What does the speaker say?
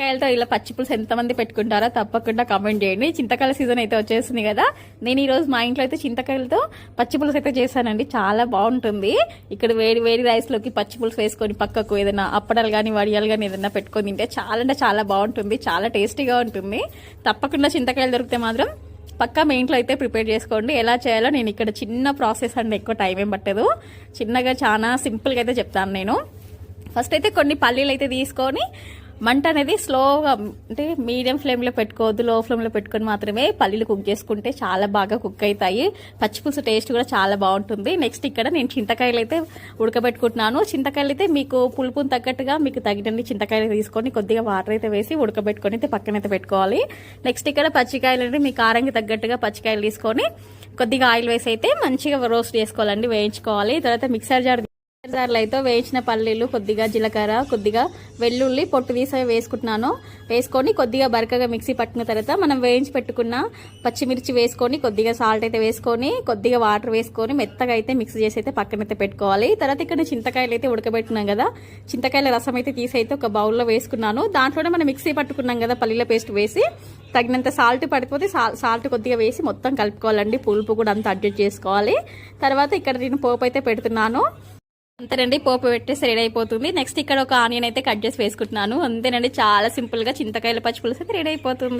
చింతకాయలతో ఇలా పచ్చిపులుసు ఎంతమంది పెట్టుకుంటారో తప్పకుండా కామెంట్ చేయండి. చింతకాయల సీజన్ అయితే వచ్చేసింది కదా. నేను ఈరోజు మా ఇంట్లో అయితే చింతకాయలతో పచ్చి పులుసు అయితే చేశానండి. చాలా బాగుంటుంది. ఇక్కడ వేడి వేడి రైస్లోకి పచ్చి పులుసు వేసుకొని పక్కకు ఏదైనా అప్పడాలు కానీ వడియాలు కానీ ఏదైనా పెట్టుకొని తింటే చాలా అంటే చాలా బాగుంటుంది. చాలా టేస్టీగా ఉంటుంది. తప్పకుండా చింతకాయలు దొరికితే మాత్రం పక్కా మీ ఇంట్లో అయితే ప్రిపేర్ చేసుకోండి. ఎలా చేయాలో నేను ఇక్కడ చిన్న ప్రాసెస్ అండి. ఎక్కువ టైం ఏం పట్టదు. చిన్నగా చాలా సింపుల్గా అయితే చెప్తాను నేను. ఫస్ట్ అయితే కొన్ని పల్లీలు అయితే తీసుకొని మంట అనేది స్లోగా అంటే మీడియం ఫ్లేమ్లో పెట్టుకోవద్దు లో ఫ్లేమ్లో పెట్టుకొని మాత్రమే పల్లీలు కుక్ చేసుకుంటే చాలా బాగా కుక్ అవుతాయి. పచ్చిపులుసు టేస్ట్ కూడా చాలా బాగుంటుంది. నెక్స్ట్ ఇక్కడ నేను చింతకాయలు అయితే ఉడకబెట్టుకుంటున్నాను. చింతకాయలు అయితే మీకు పులుపుని తగ్గట్టుగా మీకు తగినన్ని చింతకాయలు తీసుకొని కొద్దిగా వాటర్ అయితే వేసి ఉడకబెట్టుకొని అయితే పక్కనైతే పెట్టుకోవాలి. నెక్స్ట్ ఇక్కడ పచ్చికాయలు అంటే మీ కారంకి తగ్గట్టుగా పచ్చికాయలు తీసుకొని కొద్దిగా ఆయిల్ వేసి అయితే మంచిగా రోస్ట్ చేసుకోవాలండి వేయించుకోవాలి. తర్వాత మిక్సర్ జార్ అయితే వేయించిన పల్లీలు కొద్దిగా జీలకర్ర కొద్దిగా వెల్లుల్లి పొట్టు తీసి వేసుకుంటున్నాను. వేసుకొని కొద్దిగా బరకగా మిక్సీ పట్టిన తర్వాత మనం వేయించి పెట్టుకున్న పచ్చిమిర్చి వేసుకొని కొద్దిగా సాల్ట్ అయితే వేసుకొని కొద్దిగా వాటర్ వేసుకొని మెత్తగా అయితే మిక్స్ చేసి అయితే పక్కన అయితే పెట్టుకోవాలి. తర్వాత ఇక్కడ చింతకాయలు అయితే ఉడకబెట్టినాం కదా. చింతకాయల రసం అయితే తీసి అయితే ఒక బౌల్లో వేసుకున్నాను. దాంట్లోనే మనం మిక్సీ పట్టుకున్నాం కదా పల్లీల పేస్ట్ వేసి తగినంత సాల్ట్ పడిపోతే సాల్ట్ కొద్దిగా వేసి మొత్తం కలుపుకోవాలండి. పులుపు కూడా అంతా అడ్జస్ట్ చేసుకోవాలి. తర్వాత ఇక్కడ నేను పోపు అయితే పెడుతున్నాను. అంతేనండి పోపు పెట్టేసి రెడీ అయిపోతుంది. నెక్స్ట్ ఇక్కడ ఒక ఆనియన్ అయితే కట్ చేసి వేసుకుంటున్నాను. అంతేనండి చాలా సింపుల్గా చింతకాయల పచ్చిపులుసు అయితే రెడీ అయిపోతుంది.